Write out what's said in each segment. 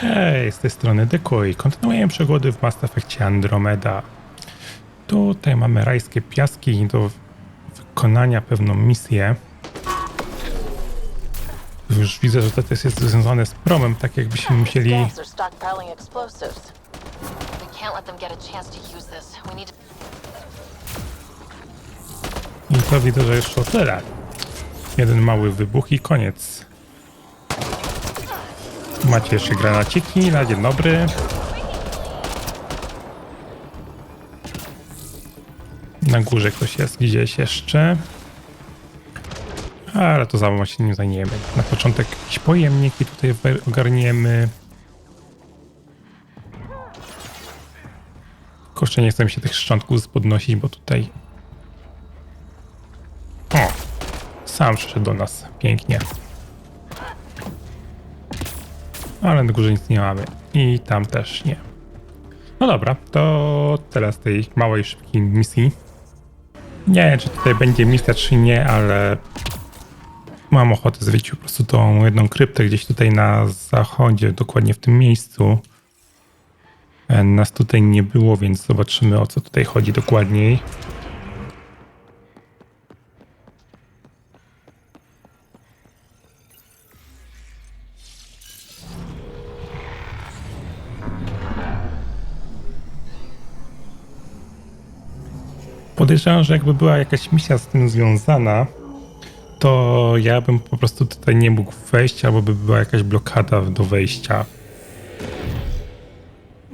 Hej, z tej strony Decoy. Kontynuujemy przygody w Mass Effectie Andromeda. Tutaj mamy rajskie piaski do wykonania pewną misję. Już widzę, że to też jest związane z promem, tak jakbyśmy musieli... I to widzę, że jeszcze o tyle. Jeden mały wybuch i koniec. Macie jeszcze granaciki na dzień dobry. Na górze ktoś jest gdzieś jeszcze. Ale to za się nie zajmiemy. Na początek jakieś pojemniki tutaj ogarniemy. Kurczę, nie chcę mi się tych szczątków podnosić, bo tutaj o, sam przyszedł do nas. Pięknie. Ale na górze nic nie mamy. I tam też nie. No dobra, to teraz tej małej, szybkiej misji. Nie wiem, czy tutaj będzie misja, czy nie, ale mam ochotę zwiedzić po prostu tą jedną kryptę gdzieś tutaj na zachodzie, dokładnie w tym miejscu. E, Nas tutaj nie było, więc zobaczymy o co tutaj chodzi dokładniej. Podejrzewam, że jakby była jakaś misja z tym związana, to ja bym po prostu tutaj nie mógł wejść, albo by była jakaś blokada do wejścia.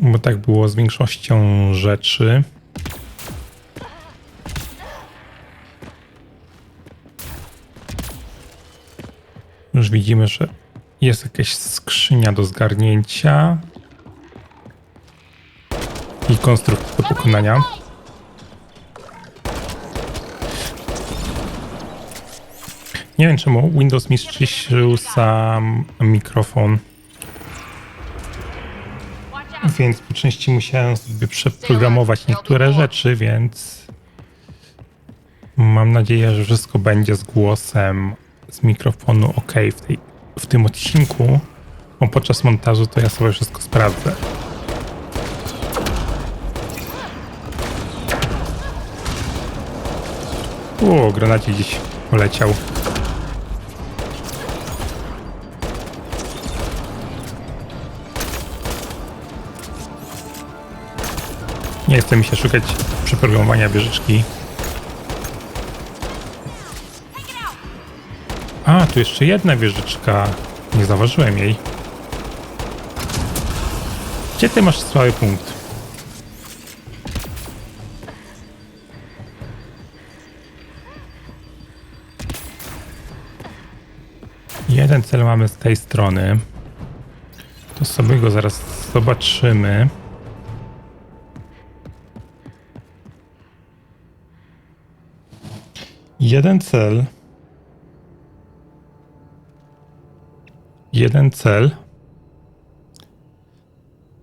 Bo tak było z większością rzeczy. Już widzimy, że jest jakaś skrzynia do zgarnięcia i konstrukt do pokonania. Nie wiem czemu Windows mi ściszył sam mikrofon. Więc po części musiałem sobie przeprogramować niektóre rzeczy, więc mam nadzieję, że wszystko będzie z głosem z mikrofonu ok w, tej, w tym odcinku, bo podczas montażu to ja sobie wszystko sprawdzę. O, granacie gdzieś poleciał. Nie chce mi się szukać przeprogramowania wieżyczki. A, tu jeszcze jedna wieżyczka. Nie zauważyłem jej. Gdzie ty masz słaby punkt? Jeden cel mamy z tej strony. To sobie go zaraz zobaczymy. Jeden cel. Jeden cel.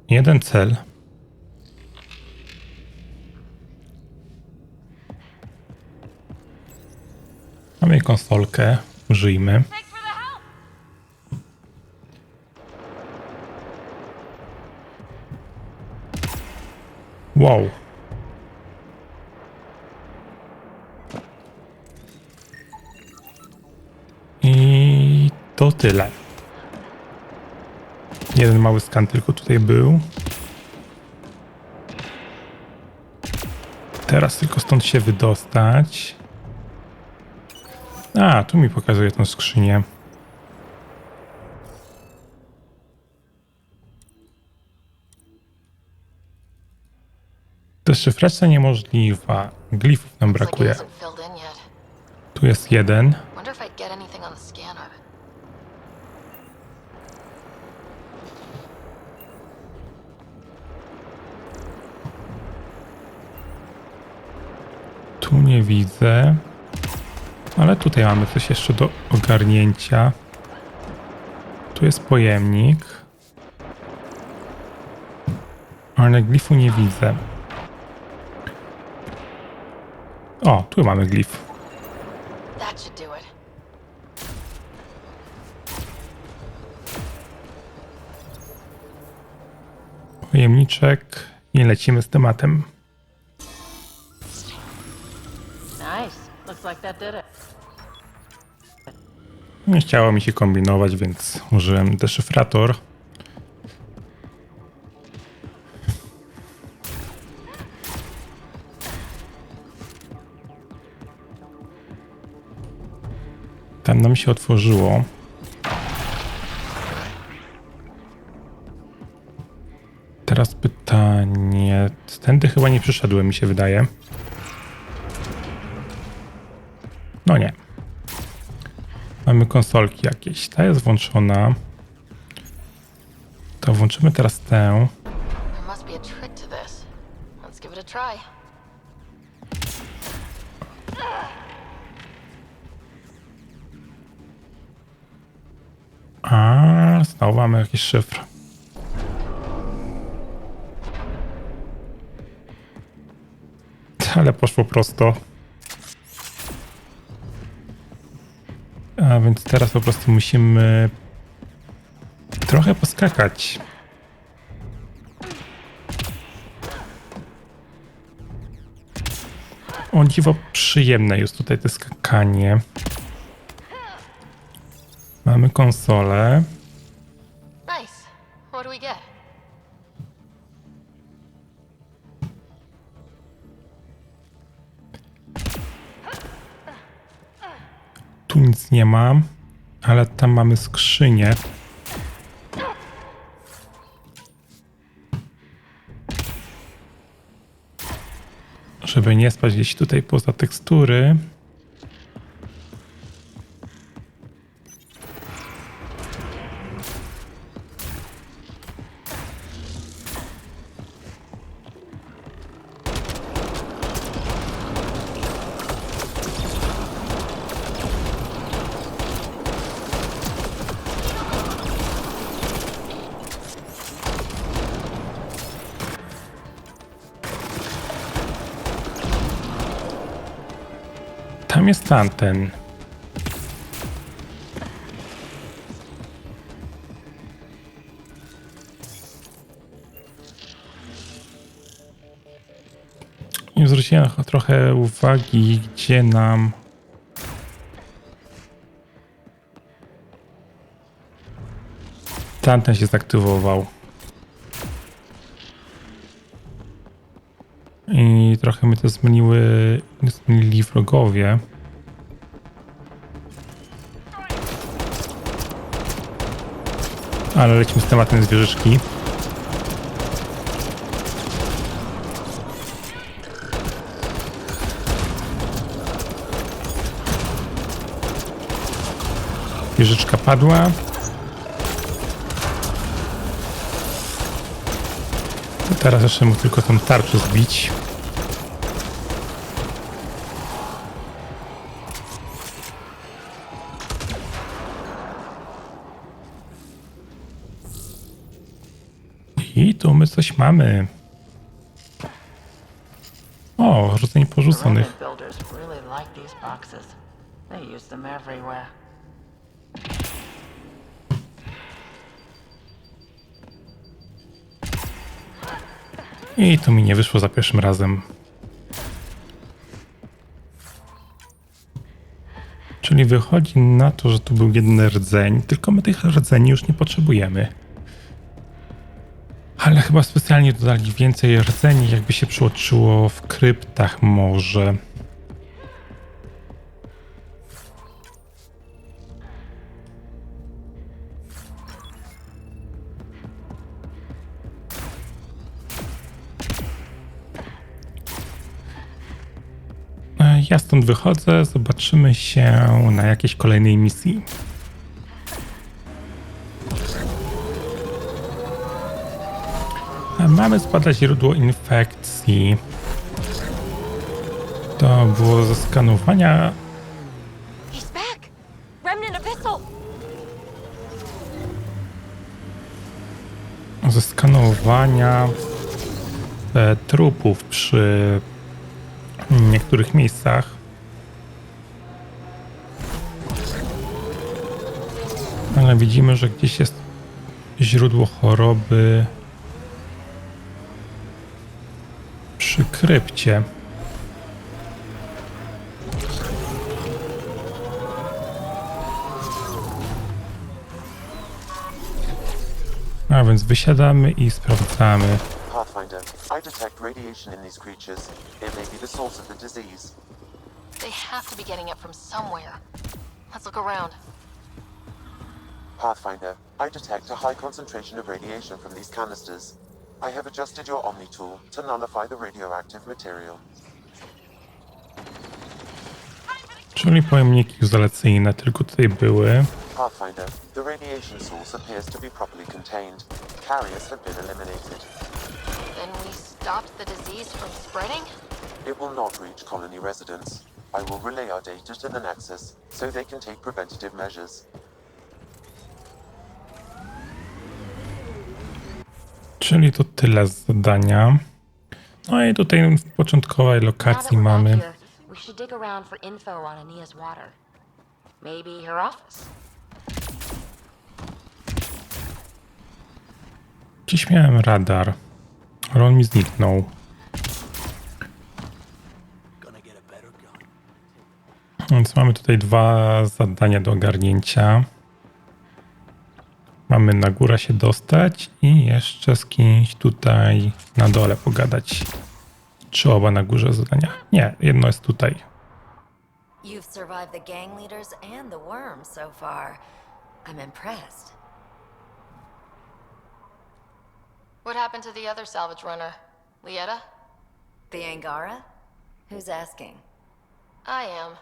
Jeden cel. Mamy konsolkę. Użyjmy. Wow. I to tyle. Jeden mały skan tylko tutaj był. Teraz tylko stąd się wydostać. A, tu mi pokazuje tą skrzynię. Deszyfracja niemożliwa. Glifów nam brakuje. Tu jest jeden. Wonder if I'd get anything on the scanner. Tu nie widzę. Ale tutaj mamy coś jeszcze do ogarnięcia. Tu jest pojemnik. Ale glifu nie widzę. O, tu mamy glif. Pojemniczek i lecimy z tematem. Nie chciało mi się kombinować, więc użyłem deszyfrator. Tam nam się otworzyło. Teraz pytanie. Tędy chyba nie przyszedłem, mi się wydaje. Konsolki jakieś. Ta jest włączona. To włączymy teraz tę. A, znowu mamy jakiś szyfr. Ale poszło prosto. A więc teraz po prostu musimy trochę poskakać. O dziwo przyjemne jest tutaj to skakanie. Mamy konsolę. Ma, ale tam mamy skrzynię. Żeby nie spać gdzieś tutaj poza tekstury. Jest tamten. Nie zwróciłem trochę uwagi, gdzie nam. Tamten się zaktywował. I trochę mnie to zmieniły, zmienili wrogowie. Ale lecimy z tematem zwierzyczki. Wieżyczka padła. Teraz jeszcze mógł tylko tą tarczę zbić. My coś mamy. O, rzuceń The porzuconych. I to mi nie wyszło za pierwszym razem. Czyli wychodzi na to, że tu był jeden rdzeń, tylko my tych rdzeni już nie potrzebujemy. Ale chyba specjalnie dodali więcej rdzeni, jakby się przyłączyło w kryptach może. E, Ja stąd wychodzę, zobaczymy się na jakiejś kolejnej misji. Mamy zbadać źródło infekcji. To było ze skanowania. Ze skanowania e, trupów przy niektórych miejscach. Ale widzimy, że gdzieś jest źródło choroby. Skrypcie. A więc wysiadamy i sprawdzamy. Pathfinder, I detect radiation in these creatures. It may be the source of the disease. They have to be getting it from somewhere. Let's look around. Pathfinder, I detect a high concentration of radiation from these canisters. I have adjusted your Omni tool to nullify the radioactive material. Czyli pojemniki izolacyjne tylko tutaj były. Pathfinder, the radiation source appears to be properly contained. Carriers have been eliminated. Then we stopped the disease from spreading? It will not reach colony residents. I will relay our data to the Nexus so they can take preventative measures. Czyli to tyle z zadania. No i tutaj w początkowej lokacji mamy. Dziś miałem radar, ale on mi zniknął. Więc mamy tutaj dwa zadania do ogarnięcia. Mamy na górę się dostać i jeszcze z kimś tutaj na dole pogadać. Czy oba na górze zadania? Nie, jedno jest tutaj. You've survived the gang leaders and the worms so far. I'm impressed. What happened to the other salvage runner? Lieta? The Angara? Who's asking? I am.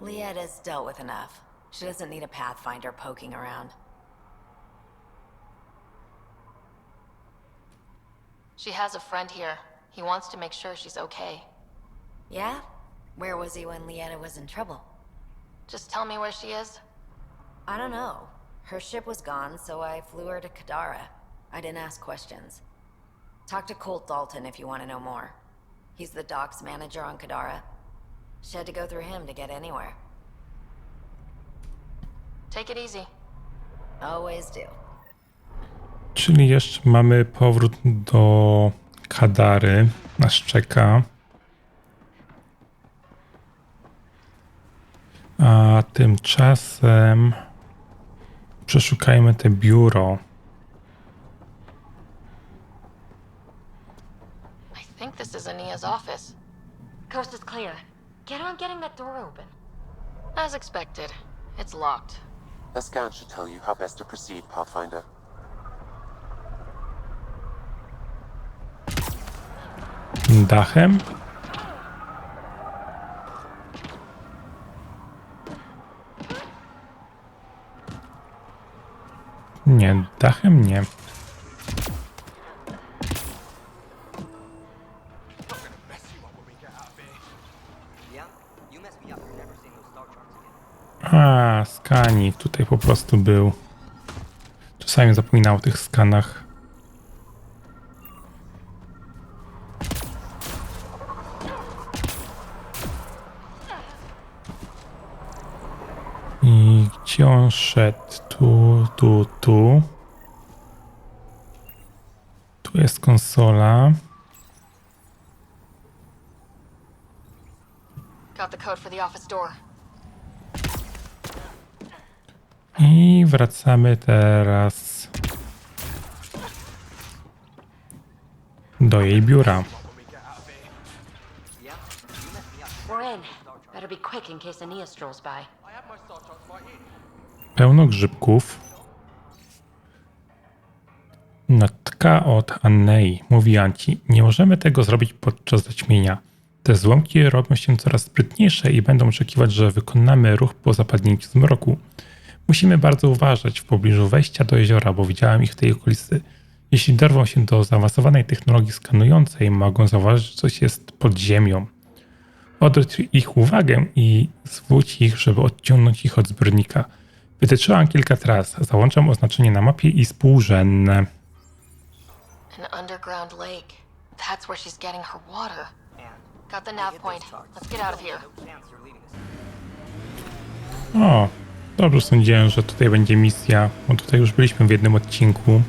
Lietta's dealt with enough. She doesn't need a pathfinder poking around. She has a friend here. He wants to make sure she's okay. Yeah? Where was he when Lietta was in trouble? Just tell me where she is. I don't know. Her ship was gone, so I flew her to Kadara. I didn't ask questions. Talk to Colt Dalton if you want to know more. He's the docks manager on Kadara. She had to go through him to get anywhere. Take it easy. Always do. Czyli jeszcze mamy powrót do Kadary. Nas czeka. A tymczasem przeszukajmy te biuro. I think this is Ania's office. Coast is clear. Get on getting that door open. As expected, it's locked. A scan should tell you how best to proceed, Pathfinder. Dachem? Nie, dachem nie. A, skanik tutaj po prostu był. Czasami zapominał o tych skanach. Szedł? Tu, tu, tu. Tu jest konsola. Got the code for the office door. I wracamy teraz do jej biura. We're in. Better be quick in case Ania strolls by. Pełno grzybków. Notka od Annei. Mówiłam ci, nie możemy tego zrobić podczas zaćmienia. Te złomki robią się coraz sprytniejsze i będą oczekiwać, że wykonamy ruch po zapadnięciu zmroku. Musimy bardzo uważać w pobliżu wejścia do jeziora, bo widziałem ich w tej okolicy. Jeśli dorwą się do zaawansowanej technologii skanującej, mogą zauważyć, że coś jest pod ziemią. Odwróć ich uwagę i zwróć ich, żeby odciągnąć ich od zbiornika. Wytyczyłam kilka tras. Załączam oznaczenie na mapie i współrzędne. An underground lake. That's where she's getting her water. Got the nav point. Let's get out of here. O, dobrze sądziłem, że tutaj będzie misja, bo tutaj już byliśmy w jednym odcinku.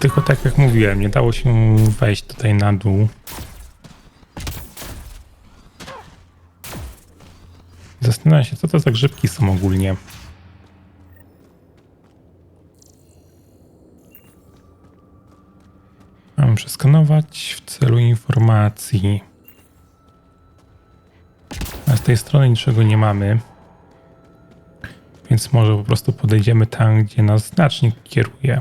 Tylko tak jak mówiłem, nie dało się wejść tutaj na dół. Zastanawiam się, co to za grzybki są ogólnie. Mam przeskanować w celu informacji. A z tej strony niczego nie mamy. Więc może po prostu podejdziemy tam, gdzie nas znacznik kieruje.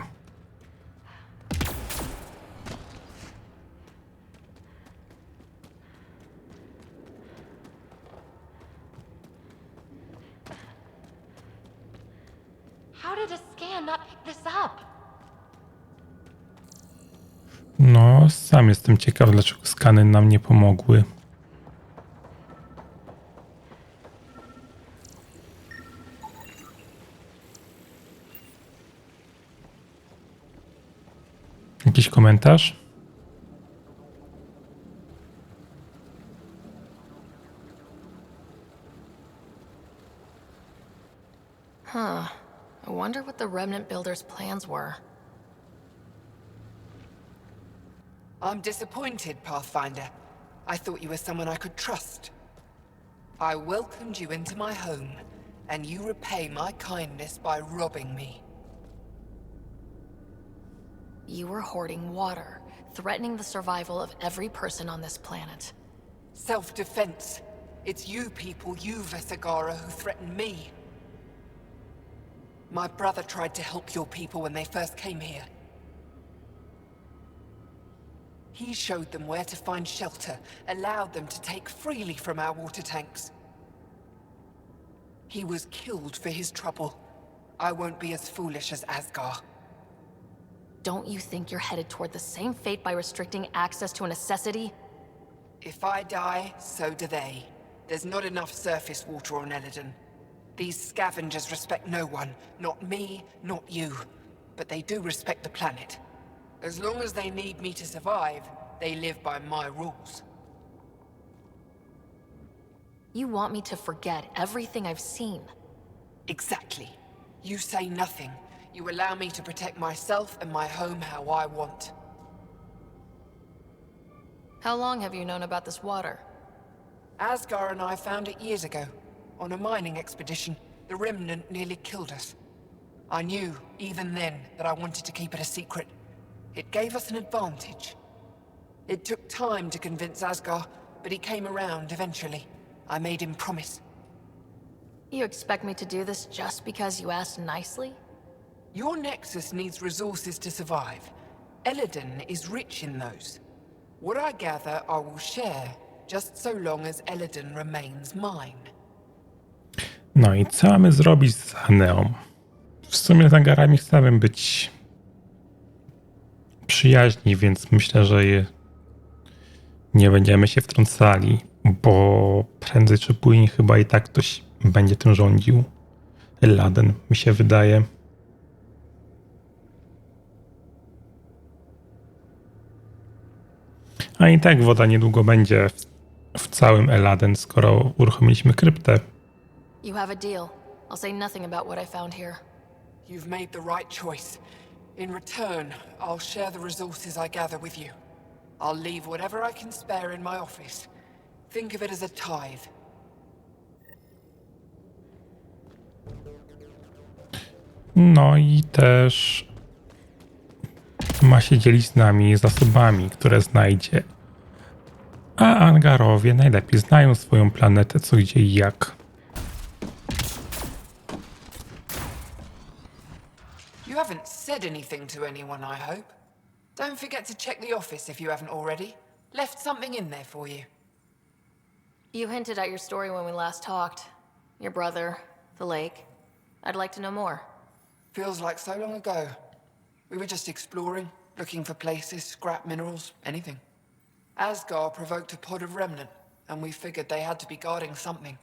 How did a scan not pick this up? No, sam jestem ciekaw, dlaczego skany nam nie pomogły. Jakiś komentarz? Huh. I wonder what the Remnant Builders' plans were. I'm disappointed, Pathfinder. I thought you were someone I could trust. I welcomed you into my home, and you repay my kindness by robbing me. You were hoarding water, threatening the survival of every person on this planet. Self-defense. It's you people, you Vesagara, who threaten me. My brother tried to help your people when they first came here. He showed them where to find shelter, allowed them to take freely from our water tanks. He was killed for his trouble. I won't be as foolish as Asgar. Don't you think you're headed toward the same fate by restricting access to a necessity? If I die, so do they. There's not enough surface water on Eladon. These scavengers respect no one. Not me, not you. But they do respect the planet. As long as they need me to survive, they live by my rules. You want me to forget everything I've seen. Exactly. You say nothing. You allow me to protect myself and my home how I want. How long have you known about this water? Asgar and I found it years ago. On a mining expedition. The Remnant nearly killed us. I knew, even then, that I wanted to keep it a secret. It gave us an advantage. It took time to convince Asgar, but he came around eventually. I made him promise. You expect me to do this just because you asked nicely? Your Nexus needs resources to survive. Eladin is rich in those. What I gather, I will share, just so long as Eladin remains mine. No i co mamy zrobić z Aneą? W sumie z Angarami chcemy być przyjaźni, więc myślę, że je nie będziemy się wtrącali, bo prędzej czy później chyba i tak ktoś będzie tym rządził. Laden, mi się wydaje. A i tak woda niedługo będzie w, w całym Eladen, skoro uruchomiliśmy kryptę. You have a deal. I'll say nothing about what I found here. You've made the right choice. In return, I'll share the resources I gather with you. I'll leave whatever I can spare in my office. Think of it as a tithe. No i też ma się dzielić z nami zasobami, które znajdzie. A Angarowie najlepiej znają swoją planetę, co gdzie i jak. Haven't said anything to anyone, I hope. Don't forget to check the office if you haven't already. Left something in there for you. You hinted at your story when we last talked. Your brother, the lake. I'd like to know more. Feels like so long ago. We were just exploring, looking for places, scrap minerals, anything. Asgar provoked a pod of remnant, and we figured they had to be guarding something.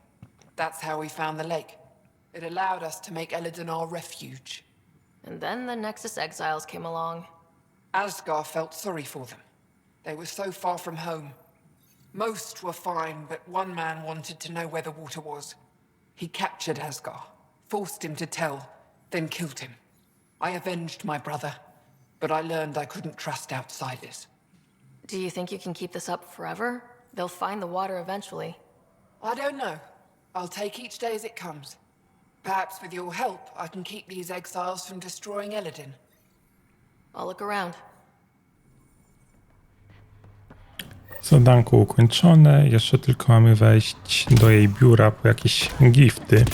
That's how we found the lake. It allowed us to make Eladon our refuge. And then the Nexus exiles came along. Asgar felt sorry for them. They were so far from home. Most were fine, but one man wanted to know where the water was. He captured Asgar, forced him to tell, then killed him. I avenged my brother. but I learned I couldn't trust outsiders. Do you think you can keep this up forever? They'll find the water eventually. I don't know. I'll take each day as it comes. Perhaps with your help, I can keep these exiles from destroying Eladin. I'll look around. Zadanko ukończone. Jeszcze tylko mamy wejść do jej biura po jakieś gifty.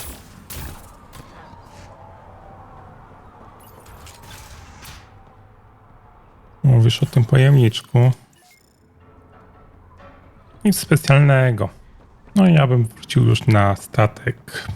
Mówisz o tym pojemniczku. Nic specjalnego. No ja bym wrócił już na statek.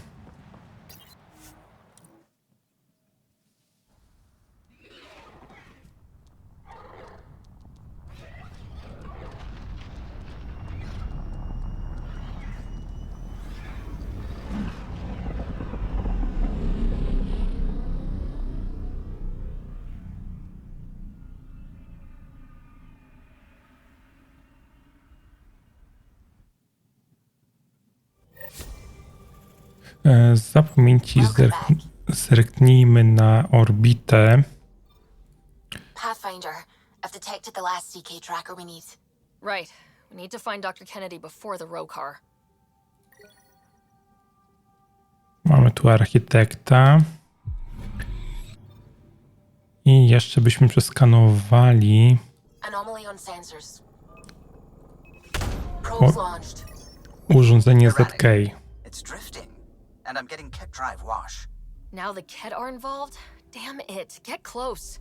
E, Za pamięci zerk- zerknijmy na orbitę. Pathfinder, I've detected the last CK tracker we need. Right. We need to find Dr. Kennedy before the row car. Mamy tu architekta. I jeszcze byśmy przeskanowali Anomaly on sensors. Probes launched. urządzenie. ZK. It's drifting, and I'm getting kit drive wash. Now the Ket are involved? Damn it. Get close.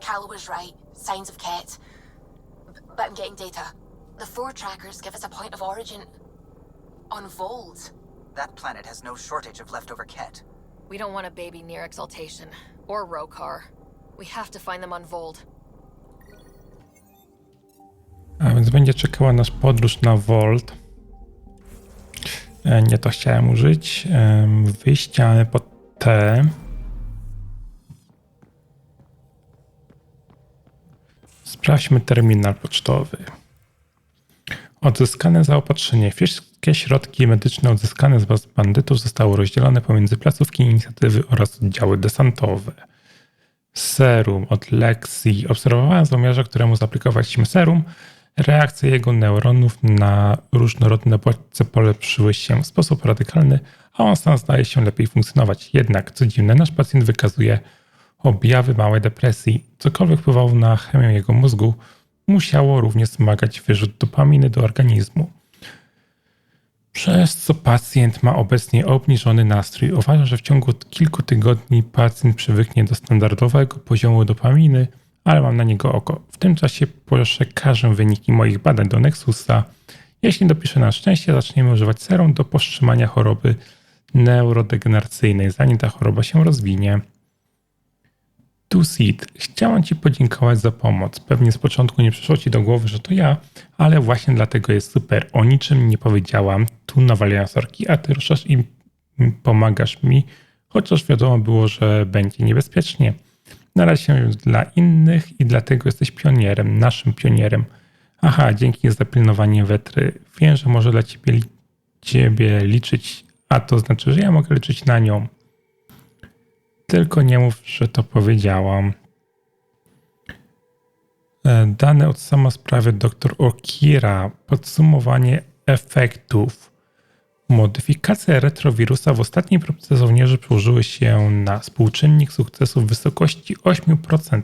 Cal was right. Signs of Ket. B- but I'm getting data. The four trackers give us a point of origin. On Vold. That planet has no shortage of leftover kit. We don't want a baby near Exaltation. Or row car. We have to find them on Vold. A więc będzie czekała nas podróż na Volt. E, Nie to chciałem użyć. Wyjście mamy pod T. Sprawdźmy terminal pocztowy. Odzyskane zaopatrzenie. Wszystkie środki medyczne odzyskane z baz bandytów zostały rozdzielone pomiędzy placówki inicjatywy oraz oddziały desantowe. Serum od Lexi. Obserwowałem złomiarza, któremu zaplikowaliśmy serum. Reakcje jego neuronów na różnorodne bodźce polepszyły się w sposób radykalny, a on sam zdaje się lepiej funkcjonować. Jednak, co dziwne, nasz pacjent wykazuje objawy małej depresji. Cokolwiek wpływało na chemię jego mózgu, musiało również wymagać wyrzut dopaminy do organizmu. Przez co pacjent ma obecnie obniżony nastrój. Uważa, że w ciągu kilku tygodni pacjent przywyknie do standardowego poziomu dopaminy, ale mam na niego oko. W tym czasie przekażę wyniki moich badań do Nexusa. Jeśli dopiszę na szczęście, zaczniemy używać serum do powstrzymania choroby neurodegeneracyjnej, zanim ta choroba się rozwinie. Tusit, chciałam Ci podziękować za pomoc. Pewnie z początku nie przyszło Ci do głowy, że to ja, ale właśnie dlatego jest super. O niczym nie powiedziałam, tu nawalają sorki, a Ty ruszasz i pomagasz mi, chociaż wiadomo było, że będzie niebezpiecznie. Naraź się dla innych i dlatego jesteś pionierem, naszym pionierem. Aha, dzięki za pilnowanie wetry. Wiem, że może dla ciebie, ciebie liczyć, a to znaczy, że ja mogę liczyć na nią. Tylko nie mów, że to powiedziałam. E, Dane od sama sprawy dr Okira. Podsumowanie efektów. Modyfikacje retrowirusa w ostatniej próbce żołnierzy przełożyły się na współczynnik sukcesu w wysokości 8%.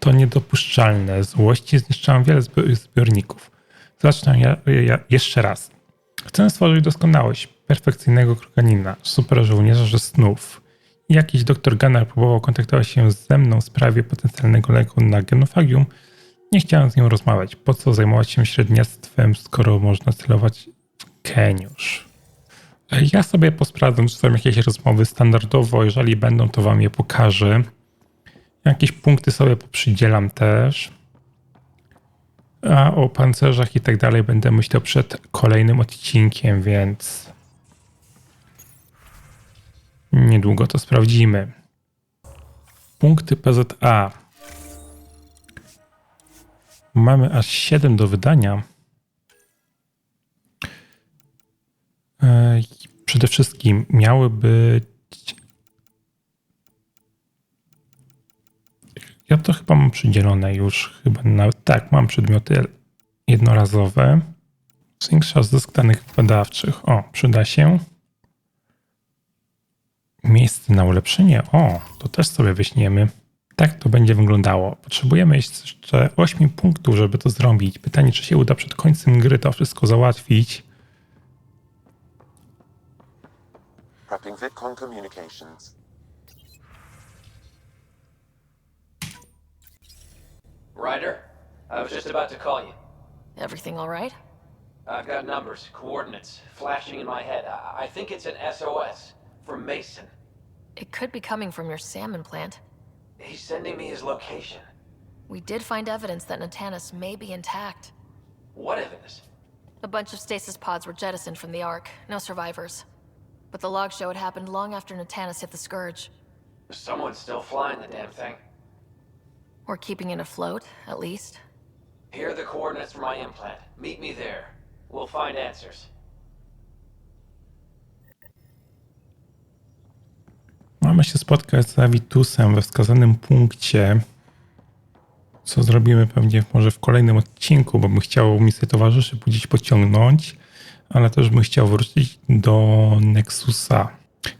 To niedopuszczalne. Złości zniszczałam wiele zbi- zbiorników. Zacznę ja, ja jeszcze raz. Chcę stworzyć doskonałość perfekcyjnego kroganina, super żołnierza snów. Jakiś doktor Gunnar próbował kontaktować się ze mną w sprawie potencjalnego leku na genofagium. Nie chciałem z nią rozmawiać. Po co zajmować się średniactwem, skoro można celować w geniusz? Ja sobie posprawdzam, czy są jakieś rozmowy standardowo. Jeżeli będą, to wam je pokażę. Jakieś punkty sobie poprzydzielam też. A o pancerzach i tak dalej będę myślał przed kolejnym odcinkiem, więc niedługo to sprawdzimy. Punkty PZA. Mamy aż 7 do wydania. E, Przede wszystkim miały być. Ja to chyba mam przydzielone już, chyba nawet tak, mam przedmioty jednorazowe. Zwiększa zysk danych badawczych. O, przyda się. Miejsce na ulepszenie. O, to też sobie weźmiemy. Tak to będzie wyglądało. Potrzebujemy jeszcze 8 punktów, żeby to zrobić. Pytanie, czy się uda przed końcem gry to wszystko załatwić. Prepping VidCon communications. Ryder, I was just about to call you. Everything all right? I've got numbers, coordinates, flashing in my head. I, I think it's an SOS from Mason. It could be coming from your salmon plant. He's sending me his location. We did find evidence that Natanus may be intact. What evidence? A bunch of stasis pods were jettisoned from the Ark, no survivors. But the logs show it happened long after Natanus hit the Scourge. Someone's still flying the damn thing. Or keeping it afloat, at least. Here are the coordinates for my implant. Meet me there. We'll find answers. Mamy się spotkać z Avitusem we wskazanym punkcie. Co zrobimy pewnie może w kolejnym odcinku, bo bym chciał misję towarzyszy gdzieś pociągnąć, ale też bym chciał wrócić do Nexusa.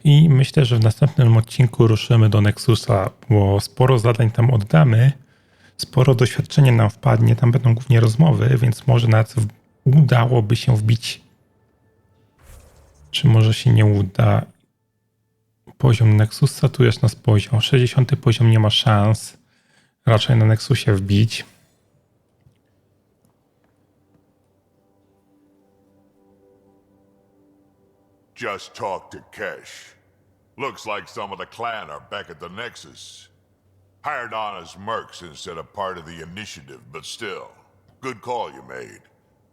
I myślę, że w następnym odcinku ruszymy do Nexusa, bo sporo zadań tam oddamy, sporo doświadczenia nam wpadnie, tam będą głównie rozmowy, więc może nawet udałoby się wbić. Czy może się nie uda? Poziom Nexusa, tu jest nas poziom. 60 poziom nie ma szans raczej na Nexusie wbić. Just talked to Kesh. Looks like some of the clan are back at the Nexus. Hired on as mercs instead of part of the initiative, but still. Good call you made.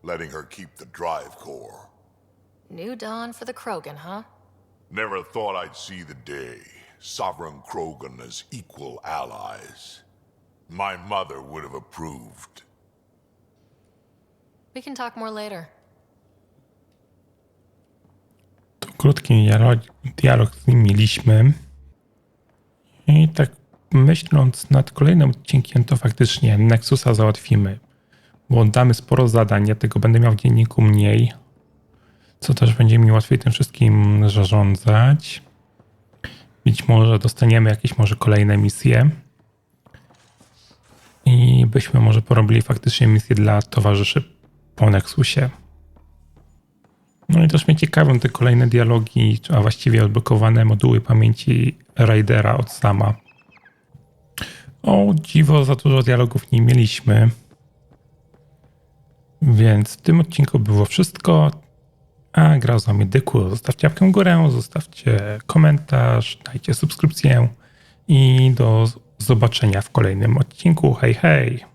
Letting her keep the drive core. New dawn for the Krogan, huh? Never thought I'd see the day. Sovereign Krogan as equal allies. My mother would have approved. We can talk more later. To krótki dialog, dialog z nim mieliśmy. I tak myśląc nad kolejnym odcinkiem, to faktycznie Nexusa załatwimy. Bo oddamy sporo zadań, ja tego będę miał w dzienniku mniej. Co też będzie mi łatwiej tym wszystkim zarządzać. Być może dostaniemy jakieś może kolejne misje. I byśmy może porobili faktycznie misje dla towarzyszy po Nexusie. No i też mnie ciekawią te kolejne dialogi, a właściwie odblokowane moduły pamięci Raidera od sama. O dziwo, za dużo dialogów nie mieliśmy. Więc w tym odcinku było wszystko. A grał z nami Dyku. Zostawcie łapkę w górę, zostawcie komentarz, dajcie subskrypcję i do zobaczenia w kolejnym odcinku. Hej, hej!